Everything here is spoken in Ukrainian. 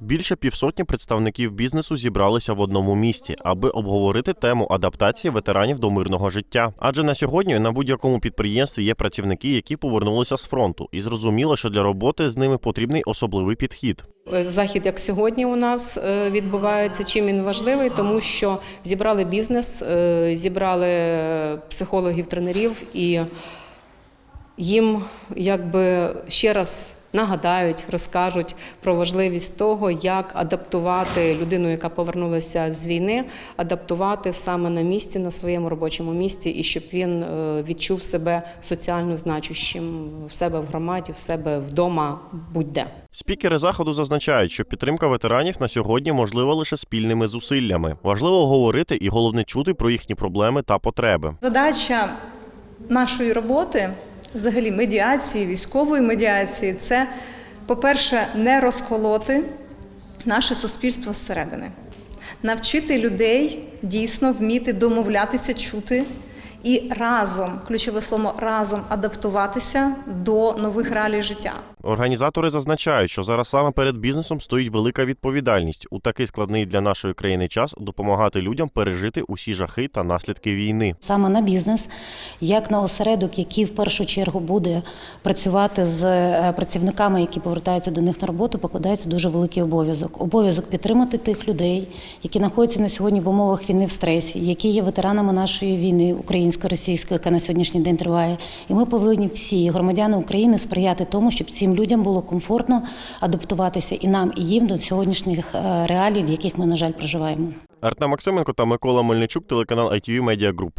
Більше півсотні представників бізнесу зібралися в одному місті, аби обговорити тему адаптації ветеранів до мирного життя. Адже на сьогодні на будь-якому підприємстві є працівники, які повернулися з фронту, і зрозуміло, що для роботи з ними потрібний особливий підхід. Захід, як сьогодні, у нас е, відбувається. Чим він важливий? Тому що зібрали бізнес, е, зібрали психологів, тренерів і їм якби ще раз нагадають, розкажуть про важливість того, як адаптувати людину, яка повернулася з війни, адаптувати саме на місці, на своєму робочому місці, і щоб він е, відчув себе соціально значущим в себе в громаді, в себе вдома, будь-де. Спікери заходу зазначають, що підтримка ветеранів на сьогодні можлива лише спільними зусиллями. Важливо говорити і головне чути про їхні проблеми та потреби. Задача нашої роботи, взагалі медіації, військової медіації, це, по-перше, не розколоти наше суспільство зсередини, навчити людей дійсно вміти домовлятися, чути і разом, ключове слово разом адаптуватися до нових реалій життя. Організатори зазначають, що зараз саме перед бізнесом стоїть велика відповідальність у такий складний для нашої країни час допомагати людям пережити усі жахи та наслідки війни. саме на бізнес, як на осередок, який в першу чергу буде працювати з е, працівниками, які повертаються до них на роботу, покладається дуже великий обов'язок. Обов'язок підтримати тих людей, які знаходяться на сьогодні в умовах війни в стресі, які є ветеранами нашої війни українсько-російської, яка на сьогоднішній день триває. І ми повинні всі громадяни України сприяти тому, щоб цим людям було комфортно адаптуватися і нам, і їм до сьогоднішніх е, реалій, в яких ми, на жаль, проживаємо. Артем Максименко та Микола Мельничук, телеканал ITV Media Group.